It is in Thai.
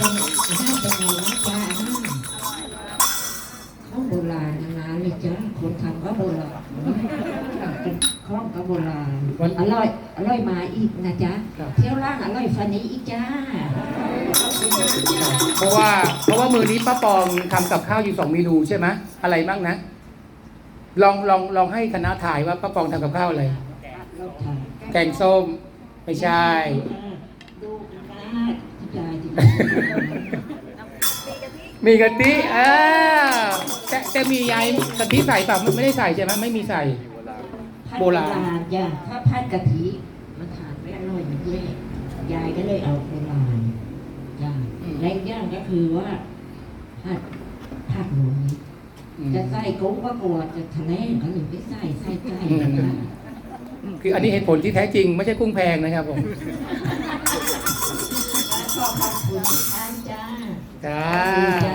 น่าจะไงนะจ๊ะข้าวโบราณนานเลยจ้ะคนทำก็โบราณเป็นข้องก็โบราณอร่อยอร่อยมาอีกนะจ๊ะเที่ยวล่างอร่อยฟันนี้อีกจ้าเพราะว่าเพราะว่ามือนี้ป้าปองทำกับข้าวอยู่สองเมนูใช่ไหมอะไรบ้างนะ ลองลองลองให้คณะถ่ายว่าป้าปองทำกับข้าวอะไรแกงส้มไม่ใช่ นะยายที่มีกะทิอ่าแต่แต่มียายกะทิใส่เปล่าไม่ไม่ได้ใส่ใช่ไหมไม่มีใส่ โบราณจ้ะถ้าพัดกะทิมันทานไม่อร่อยมันด้วยยายก็เลยเอาโบราณจ้ะและอีกอย่างก็คือว่าผัดผัดหมูนี้อืมจะใส่กุ้งก็กลัวจะทะเลก็เลยไม่ใส่ใส่ไก่นะคะคืออันนี้เหตุผลที่แท้จริงไม่ใช่กุ้งแพงนะครับผม ขอบคุณท่านจ้าจ้า